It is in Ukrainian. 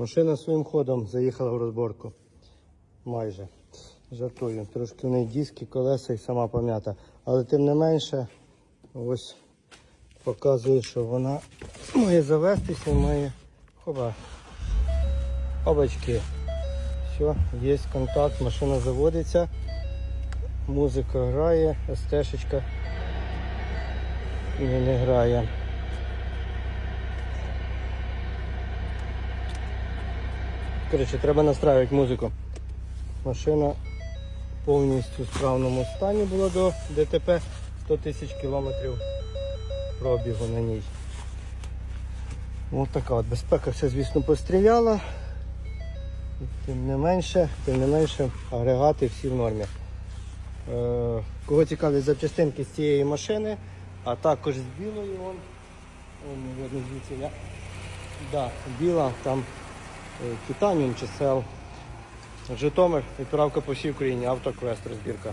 Машина своїм ходом заїхала в розборку. Майже. Жартую. Трошки в неї диски, колеса і сама пом'ята. Але тим не менше, ось показує, що вона має завестися має хоба. Обачки. Все, є контакт, машина заводиться, музика грає, СТшечка не, не грає. Коротше, треба настраювати музику. Машина повністю в справному стані була до ДТП 100 тисяч кілометрів пробігу на ній. Ось така от безпека все, звісно, постріляла. Тим не менше, тим не менше, агрегати всі в нормі. Е, кого цікавлять запчастинки з цієї машини, а також з білої вон, вон не видно звідси. Да, біла, там титаніум чисел. Житомир, відправка по всій Україні, автоквест розбірка.